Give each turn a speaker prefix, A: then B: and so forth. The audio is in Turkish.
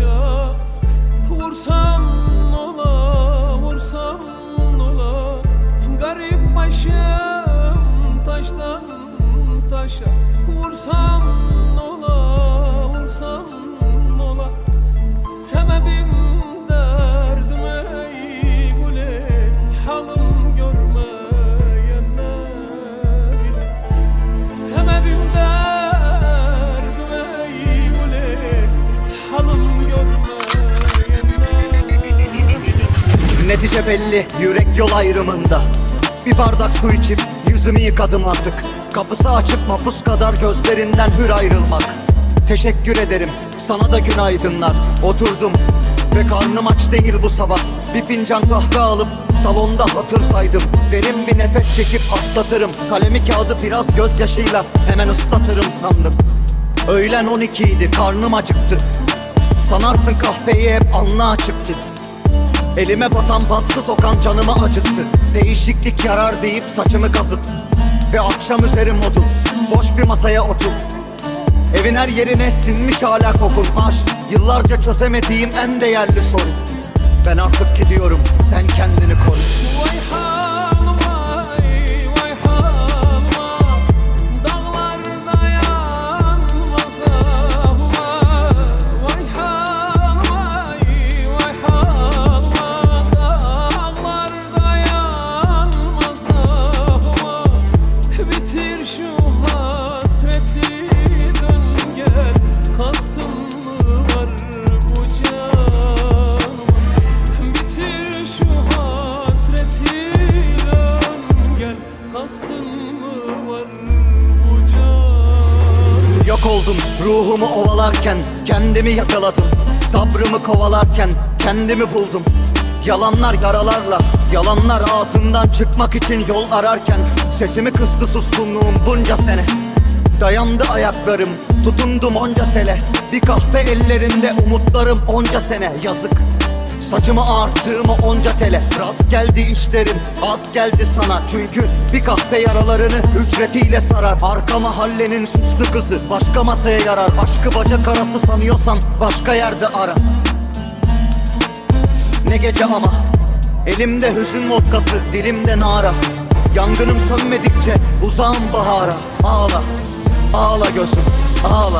A: taşa Vursam ola, vursam ola Garip başım taştan taşa
B: Netice belli yürek yol ayrımında. Bir bardak su içip yüzümü yıkadım artık. Kapısı açık mapus kadar gözlerinden hür ayrılmak. Teşekkür ederim sana da günaydınlar. Oturdum ve karnım aç değil bu sabah. Bir fincan kahve alıp salonda hatır saydım Derin bir nefes çekip atlatırım. Kalemi kağıdı biraz gözyaşıyla hemen ıslatırım sandım. Öğlen 12 idi karnım acıktı. Sanarsın kahveyi hep anla açıktı Elime batan bastı tokan canımı acıttı. Değişiklik yarar deyip saçımı kazıt. Ve akşam üzeri modu Boş bir masaya otur. Evin her yerine sinmiş hala kokun Aşk yıllarca çözemediğim en değerli soru. Ben artık gidiyorum sen kendini koru
A: Kastın mı var bu can.
B: Yok oldum ruhumu ovalarken Kendimi yakaladım. Sabrımı kovalarken kendimi buldum. Yalanlar yaralarla Yalanlar ağzından çıkmak için yol ararken Sesimi kıstı suskunluğum bunca sene. Dayandı ayaklarım Tutundum onca sele. Bir kahve ellerinde umutlarım onca sene. Yazık Saçımı ağarttığımı onca tele. Rast geldi işlerim az geldi sana. Çünkü bir kahve yaralarını ücretiyle sarar. Arka mahallenin süslü kızı başka masaya yarar. Aşkı bacak arası sanıyorsan başka yerde ara. Ne gece ama Elimde hüzün vodkası dilimde nara. Yangınım sönmedikçe uzağım bahara. Ağla ağla gözüm ağla